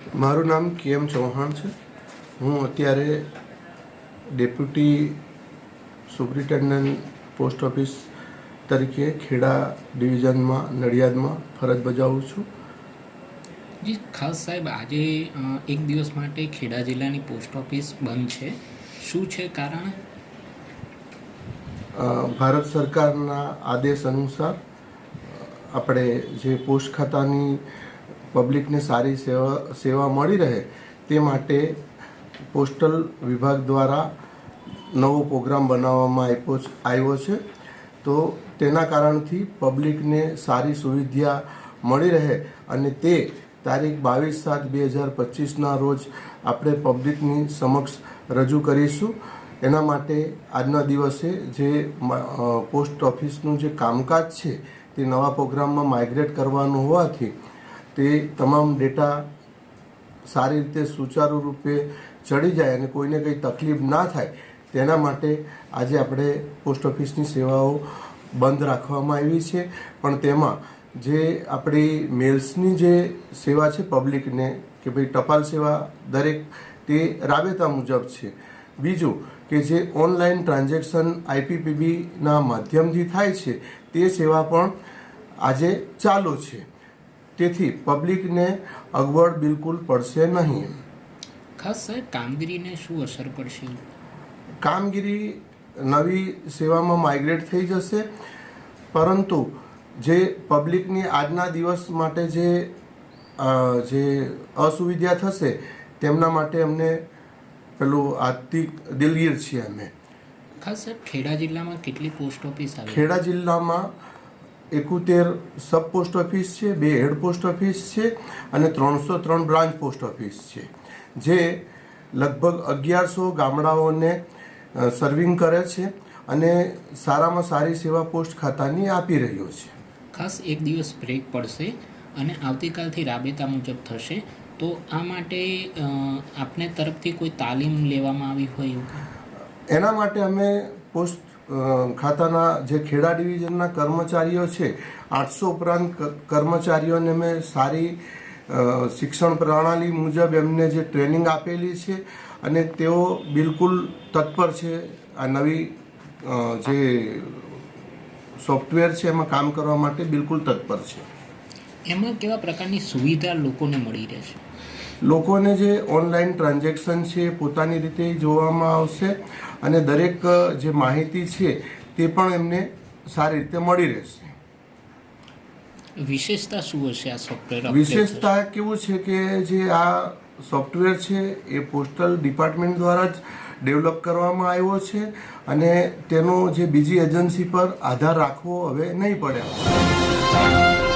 મારું નામ કે એમ ચૌહાણ છે? હું અત્યારે ડેપ્યુટી સુપ્રિન્ટેન્ડન્ટ પોસ્ટ ઓફિસ તરીકે ખેડા ડિવિઝનમાં નડિયાદમાં ફરજ બજાવું છું. જી ખાસ સાહેબ આજે એક દિવસ માટે ખેડા જિલ્લાની પોસ્ટ ઓફિસ બંધ છે. શું છે કારણ? ભારત સરકારના આદેશ અનુસાર આપણે જે પોસ્ટ ખાતાની પબ્લિકને સારી સેવા સેવા મળી રહે તે માટે પોસ્ટલ વિભાગ દ્વારા નવો પ્રોગ્રામ બનાવવામાં આપ્યો આવ્યો છે. તો તેના કારણથી પબ્લિકને સારી સુવિધા મળી રહે અને તે તારીખ બાવીસ સાત બે હજાર પચીસના રોજ આપણે પબ્લિકની સમક્ષ રજૂ કરીશું. એના માટે આજના દિવસે જે પોસ્ટ ઓફિસનું જે કામકાજ છે તે નવા પ્રોગ્રામમાં માઇગ્રેટ કરવાનું હોવાથી તે તમામ ડેટા સારી રીતે સુચારુ રૂપે ચડી જાય અને કોઈને કંઈ તકલીફ ના થાય, તેના માટે આજે આપણે પોસ્ટ ઓફિસની સેવાઓ બંધ રાખવામાં આવી છે. પણ તેમાં જે આપણી મેલ્સની જે સેવા છે પબ્લિકને, કે ભાઈ ટપાલ સેવા દરેક તે રાબેતા મુજબ છે. બીજું કે જે ઓનલાઈન ટ્રાન્ઝેક્શન આઈપીપીબીના માધ્યમથી થાય છે, તે સેવા પણ આજે ચાલુ છે. તેથી પબ્લિકને અગવડ બિલકુલ પડશે નહીં. ખાસ સાહેબ કામગીરીને શું અસર પડશે? કામગીરી નવી સેવામાં માઇગ્રેટ થઈ જશે પરંતુ જે પબ્લિકની આજના દિવસ માટે જે જે અસુવિધા થશે તેમના માટે અમને પેલું આર્થિક દિલગીર છીએ અમે. ખાસ સાહેબ ખેડા જિલ્લામાં કેટલી પોસ્ટ ઓફિસ ખેડા જિલ્લામાં એકોતેર સબ પોસ્ટ ઓફિસ છે બે હેડ પોસ્ટ ઓફિસ છે અને ત્રણસો ત્રણ બ્રાન્ચ પોસ્ટ ઓફિસ છે. જે લગભગ અગિયારસો ગામડાઓને સર્વિંગ કરે છે અને સારામાં સારી સેવા પોસ્ટ ખાતાની આપી રહ્યો છે. ખાસ એક દિવસ બ્રેક પડશે અને આવતીકાલથી રાબેતા મુજબ થશે તો આ માટે આપને તરફથી કોઈ તાલીમ લેવામાં આવી હોય એના માટે અમે પોસ્ટ ખાતાના જે ખેડા ડિવિઝનના કર્મચારીઓ છે, આઠસો ઉપરાંત કર્મચારીઓને મેં સારી શિક્ષણ પ્રણાલી મુજબ એમને જે ટ્રેનિંગ આપેલી છે અને તેઓ બિલકુલ તત્પર છે. આ નવી જે સોફ્ટવેર છે એમાં કામ કરવા માટે બિલકુલ તત્પર છે. એમાં કેવા પ્રકારની સુવિધા લોકોને મળી રહેશે લોકોને જે ઓનલાઈન ટ્રાન્ઝેક્શન છે એ પોતાની રીતે જોવામાં આવશે અને દરેક જે માહિતી છે તે પણ એમને સારી રીતે મળી રહેશે. વિશેષતા શું હશે આ સોફ્ટવેર વિશેષતા કેવું છે કે જે આ સોફ્ટવેર છે એ પોસ્ટલ ડિપાર્ટમેન્ટ દ્વારા જ ડેવલપ કરવામાં આવ્યો છે અને તેનો જે બીજી એજન્સી પર આધાર રાખવો હવે નહીં પડે.